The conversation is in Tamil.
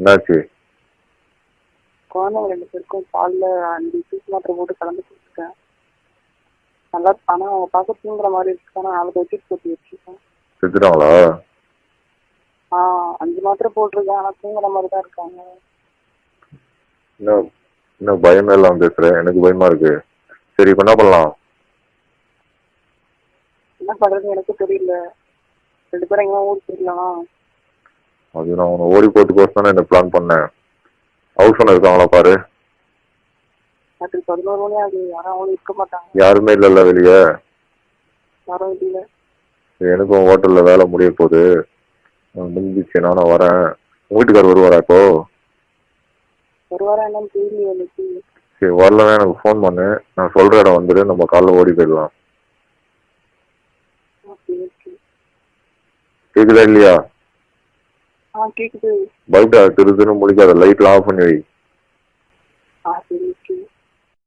என்னாச்சு? குழந்தைங்க ரெண்டு பேருக்கும் பால்ல அஞ்சு சீஸ் மாத்திரை போட்டு கலந்து கொடுத்துட்டேன் நல்லா ஆனா அவங்க பார்க்க தூங்குற மாதிரி இருக்கு. ஆனா நாலு வச்சுட்டு போட்டு வச்சிருக்கேன் செத்துட்டாங்களா? ஆ அஞ்சு மாத்திரை போட்டிருக்கேன். ஆனா தூங்குற மாதிரி தான் இருக்காங்க. இன்னும் இன்னும் பயமே இல்லாம பேசுறேன் எனக்கு பயமா இருக்கு. சரி இப்ப என்ன பண்ணலாம்? என்ன பண்றது எனக்கு தெரியல. ரெண்டு பேரும் எங்கேயும் ஊருக்கு போயிடலாம்? அது நான் உன்னை ஓடி போறதுக்கோசம் தானே இந்த பிளான் பண்ணேன். ஹவுஸ் ஓனர் இருக்காங்களா பாரு. ராத்திரி பதினோரு மணி ஆகுது. யாரும் அவங்களும் இருக்க மாட்டாங்க. யாருமே இல்லைல்ல வெளியே. யாரும் இல்லை. எனக்கும் ஹோட்டல்ல வேலை முடிய போகுது. முடிஞ்சிச்சு நானும் வரேன். உங்க வீட்டுக்காரர் வருவாரா இப்போ? வருவாரா என்னன்னு தெரியல எனக்கு. சரி வரலன்னா எனக்கு ஃபோன் பண்ணு. நான் சொல்ற இடம் வந்துடு நம்ம காலைல ஓடி போயிடலாம். கேக்குதா இல்லையா? கேக்குது. பைக் திருதுன்னு முடிக்காத லைட்லாம் ஆஃப் பண்ணி வை. ஆ சரி. ஓகே